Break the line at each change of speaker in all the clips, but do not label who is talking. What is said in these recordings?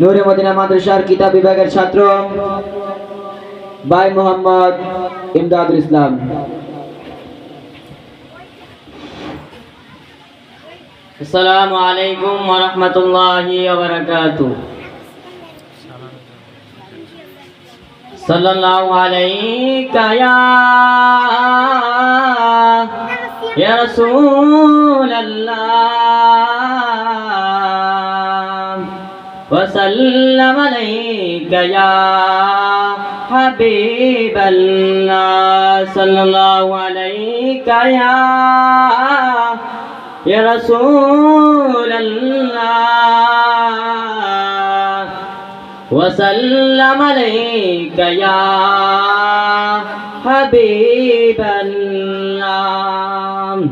নূরে Medina মাদ্রাসার কিতাব বিভাগের ছাত্র ভাই মোহাম্মদ ইমদাদুল ইসলাম।
আসসালামু আলাইকুম ওয়া রাহমাতুল্লাহি ওয়া বারাকাতুহু। সাল্লাল্লাহু আলাইকা ইয়া ইয়া রাসূলুল্লাহ। وسلم عليك يا حبيب الله صلى الله عليك يا يا رسول الله وسلم عليك يا حبيب الله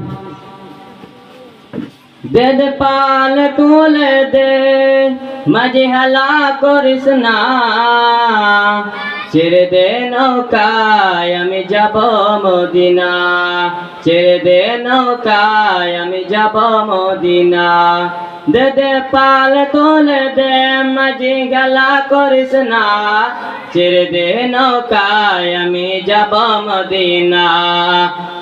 دد پال تول دے মাঝে হালা করিস না। ছেড়ে দে নৌকায়, আমি যাব মদিনা। ছেড়ে দে নৌকায়, আমি যাব মদিনা। দে দে পাল তুলে দে, মাঝে গালা করিস না। ছেড়ে দে নৌকায়, আমি যাব মদিনা।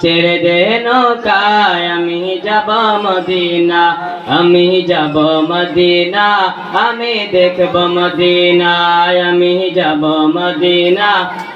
ছেড়ে দে নৌকায়, আমি যাব মদিনা। আমি যাব মদিনা, আমি দেখব মদিনায়। আমি যাব মদিনা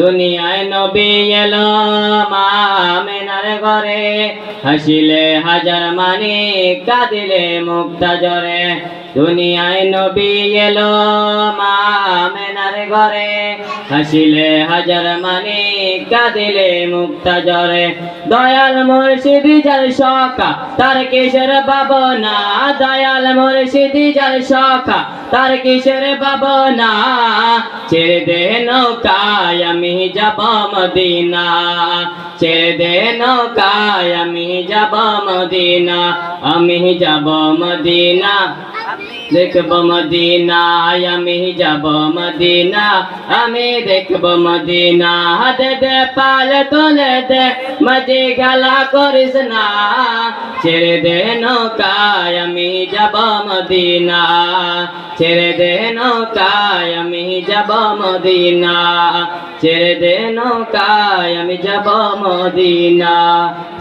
দুনিয়ায় নবী এলো মামেনার ঘরে। হাসিলে হাজার মানি, কাঁদিলে মুক্তা জরে দুনিয়ায় নবী এলো মা মেনার ঘরে। হাসিলে হাজার মানি, কাঁদিলে মুক্তা জরে দয়াল মুর্শিদি যার সকা তার কিসের বাবনা দয়াল মুর্শিদি যার সকা তার কিসের বাবনা ছেড়ে দে নৌকায়, আমি যাব মদিনা। ছেড়ে দে নৌকায়, আমি যাব মদিনা। আমি যাব মদিনা। দেখব মদিনায়, আমি যাব মদিনা, আমি দেখব মদিনা। দে দে, পাল তোলে দে মজি গালা করিস না। ছেড়ে দে নৌকায়, আমি যাব মদিনা। ছেড়ে দে নৌকায়, আমি যাব মদিনা। ছেড়ে দে নৌকায়, আমি যাব মদিনা।